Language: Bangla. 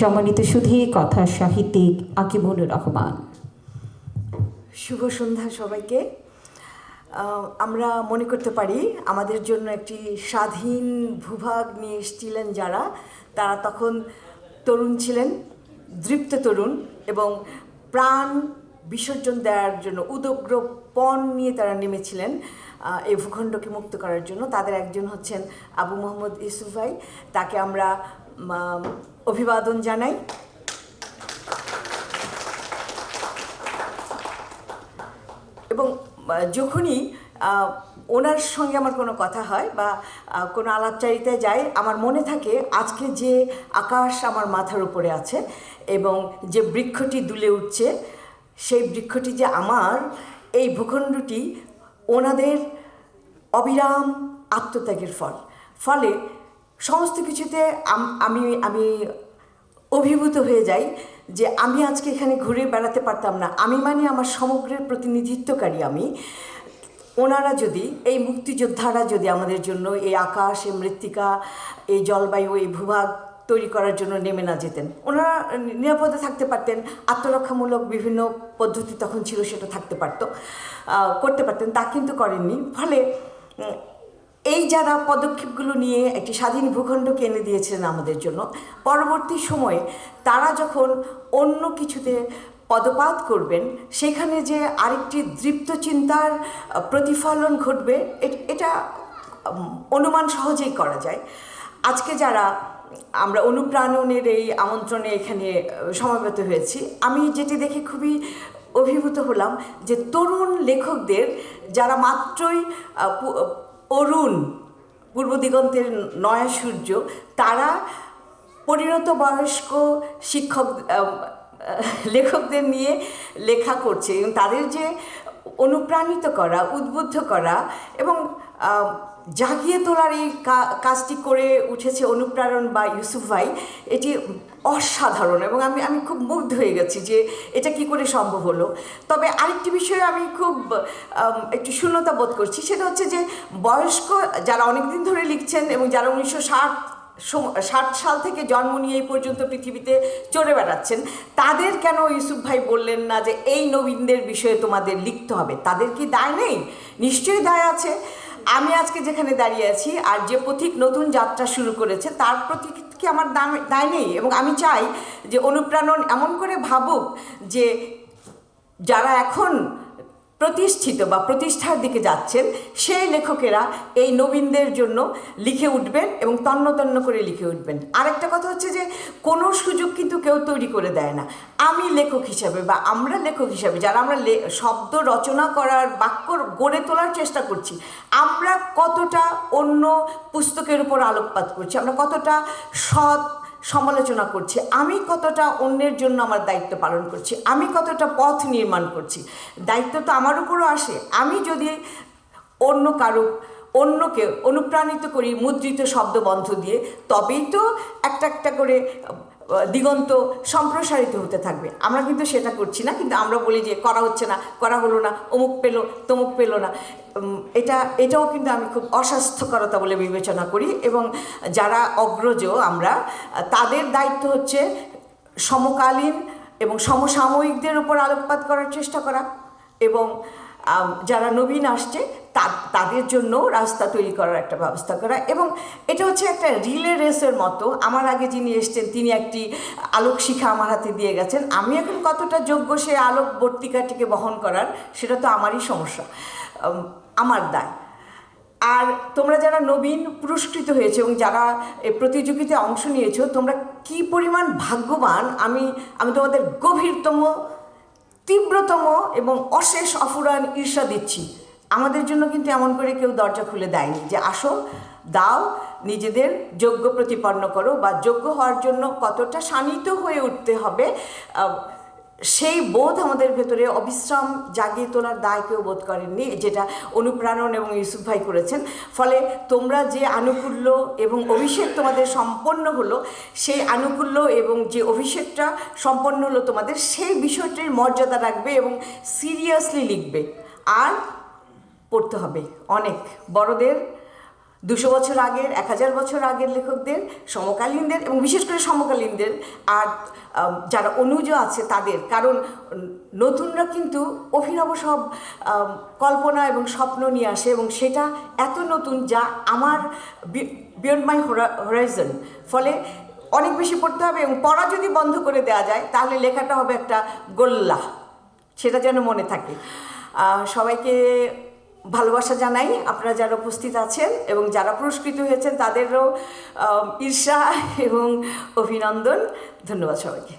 সম্মানিত সুধী কথা সাহিত্যিক আকিবুল রহমান। শুভ সন্ধ্যা সবাইকে। আমরা মনে করতে পারি আমাদের জন্য একটি স্বাধীন ভূভাগ নিয়ে এসেছিলেন যারা। তারা তখন তরুণ ছিলেন, দৃপ্ত তরুণ এবং প্রাণ বিসর্জন দেওয়ার জন্য উদগ্র পণ নিয়ে তারা নেমেছিলেন এই ভূখণ্ডকে মুক্ত করার জন্য। তাদের একজন হচ্ছেন আবু মোহাম্মদ ইউসুফ ভাই। তাকে আমরা অভিবাদন জানাই। এবং যখনই ওনার সঙ্গে আমার কোনো কথা হয় বা কোনো আলাপচারিতায় যাই, আমার মনে থাকে আজকে যে আকাশ আমার মাথার উপরে আছে এবং যে বৃক্ষটি দুলে উঠছে, সেই বৃক্ষটি যে আমার, এই ভূখণ্ডটি ওনাদের অবিরাম আত্মত্যাগের ফল। ফলে সমস্ত কিছুতে আমি আমি অভিভূত হয়ে যাই যে আমি আজকে এখানে ঘুরে বেড়াতে পারতাম না। আমি মানে আমার সমগ্রের প্রতিনিধিত্বকারী আমি। ওনারা যদি, এই মুক্তিযোদ্ধারা যদি আমাদের জন্য এই আকাশ, এই মৃত্তিকা, এই জলবায়ু, এই ভূভাগ তৈরি করার জন্য নেমে না যেতেন। ওনারা নিরাপদে থাকতে পারতেন, আত্মরক্ষামূলক বিভিন্ন পদ্ধতি তখন ছিল সেটা থাকতে পারতো করতে পারতেন, তা কিন্তু করেননি। ফলে এই যারা পদক্ষেপগুলো নিয়ে একটি স্বাধীন ভূখণ্ডকে এনে দিয়েছিলেন আমাদের জন্য, পরবর্তী সময়ে তারা যখন অন্য কিছুতে পদপাত করবেন, সেখানে যে আরেকটি দৃপ্ত চিন্তার প্রতিফলন ঘটবে, এটা অনুমান সহজেই করা যায়। আজকে যারা আমরা অনুপ্রাণনের এই আমন্ত্রণে এখানে সমাবেত হয়েছি, আমি যেটি দেখে খুবই অভিভূত হলাম যে তরুণ লেখকদের, যারা মাত্রই অরুণ, পূর্ব দিগন্তের নয়া সূর্য, তারা পরিণত বয়স্ক শিক্ষক লেখকদের নিয়ে লেখা করছে এবং তাদের যে অনুপ্রাণিত করা, উদ্বুদ্ধ করা এবং জাগিয়ে তোলার এই কাজটি করে উঠেছে অনুপ্রেরণ বা ইউসুফ ভাই, এটি অসাধারণ এবং আমি আমি খুব মুগ্ধ হয়ে গেছি যে এটা কি করে সম্ভব হলো। তবে আরেকটি বিষয়ে আমি খুব একটু শূন্যতা বোধ করছি, সেটা হচ্ছে যে বয়স্ক যারা অনেকদিন ধরে লিখছেন এবং যারা উনিশশো ষাট ষাট সাল থেকে জন্ম নিয়ে এই পর্যন্ত পৃথিবীতে চড়ে বেড়াচ্ছেন, তাদের কেন ইউসুফ ভাই বললেন না যে এই নবীনদের বিষয়ে তোমাদের লিখতে হবে? তাদের কি দায় নেই? নিশ্চয়ই দায় আছে। আমি আজকে যেখানে দাঁড়িয়ে আছি আর যে পথিক নতুন যাত্রা শুরু করেছে, তার প্রতি কি আমার দাম- দায় নেই? এবং আমি চাই যে অনুপ্রাণন এমন করে ভাবুক যে যারা এখন প্রতিষ্ঠিত বা প্রতিষ্ঠার দিকে যাচ্ছেন, সেই লেখকেরা এই নবীনদের জন্য লিখে উঠবেন এবং তন্ন তন্ন করে লিখে উঠবেন। আরেকটা কথা হচ্ছে যে, কোনো সুযোগ কিন্তু কেউ তৈরি করে দেয় না। আমি লেখক হিসাবে বা আমরা লেখক হিসাবে, যারা আমরা শব্দ রচনা করার, বাক্য গড়ে তোলার চেষ্টা করছি, আমরা কতটা অন্য পুস্তকের উপর আলোকপাত করছি, আমরা কতটা সৎ সমালোচনা করছি। আমি কতটা অন্যের জন্য আমার দায়িত্ব পালন করছি? আমি কতটা পথ নির্মাণ করছি? দায়িত্ব তো আমার উপরও আসে। আমি যদি অন্য কারও, অন্যকে অনুপ্রাণিত করি মুদ্রিত শব্দ বন্ধ দিয়ে, তবেই তো একটা একটা করে দিগন্ত সম্প্রসারিত হতে থাকবে। আমরা কিন্তু সেটা করছি না, কিন্তু আমরা বলি যে করা হচ্ছে না, করা হলো না, অমুক পেল, তমুক পেল না। এটা, এটাও কিন্তু আমি খুব অস্বাস্থ্যকরতা বলে বিবেচনা করি এবং যারা অগ্রজ আমরা, তাদের দায়িত্ব হচ্ছে সমকালীন এবং সমসাময়িকদের উপর আলোকপাত করার চেষ্টা করা এবং যারা নবীন আসছে তাদের জন্য রাস্তা তৈরি করার একটা ব্যবস্থা করা। এবং এটা হচ্ছে একটা রিলে রেসের মতো। আমার আগে যিনি এসছেন, তিনি একটি আলোক শিখা আমার হাতে দিয়ে গেছেন। আমি এখন কতটা যোগ্য সে আলোক বর্তিকাটিকে বহন করার, সেটা তো আমারই সমস্যা আমার দায়। আর তোমরা যারা নবীন পুরস্কৃত হয়েছে এবং যারা প্রতিযোগিতায় অংশ নিয়েছো, তোমরা কি পরিমাণ ভাগ্যবান? আমি আমি তোমাদের গভীরতম তীব্রতম এবং অশেষ অফুরান ঈর্ষা দিচ্ছি। আমাদের জন্য কিন্তু এমন করে কেউ দরজা খুলে দেয়নি যে আসো, দাও, নিজেদের যোগ্য প্রতিপন্ন করো বা যোগ্য হওয়ার জন্য কতটা শানিত হয়ে উঠতে হবে সেই বোধ আমাদের ভেতরে অবিশ্রাম জাগিয়ে তোলার দায় কেউ বোধ করেননি, যেটা অনুপ্রাণন এবং ইউসুফ ভাই করেছেন। ফলে তোমরা যে আনুকূল্য এবং অভিষেক তোমাদের সম্পন্ন হলো, সেই আনুকূল্য এবং যে অভিষেকটা সম্পন্ন হলো তোমাদের, সেই বিষয়টির মর্যাদা রাখবে এবং সিরিয়াসলি লিখবে। আর পড়তে হবে। অনেক বড়দের দুশো বছর আগের, এক হাজার বছর আগের লেখকদের, সমকালীনদের এবং বিশেষ করে সমকালীনদের আর যারা অনুজ আছে তাদের। কারণ নতুনরা কিন্তু অভিনব সব কল্পনা এবং স্বপ্ন নিয়ে আসে এবং সেটা এত নতুন যা আমার বিয়ন্ড মাই হরাইজন। ফলে অনেক বেশি পড়তে হবে এবং পড়া যদি বন্ধ করে দেওয়া যায়, তাহলে লেখাটা হবে একটা গোল্লা সেটা যেন মনে থাকে। সবাইকে ভালোবাসা জানাই। আপনারা যারা উপস্থিত আছেন এবং যারা পুরস্কৃত হয়েছেন, তাদেরও ঈর্ষা এবং অভিনন্দন। ধন্যবাদ সবাইকে।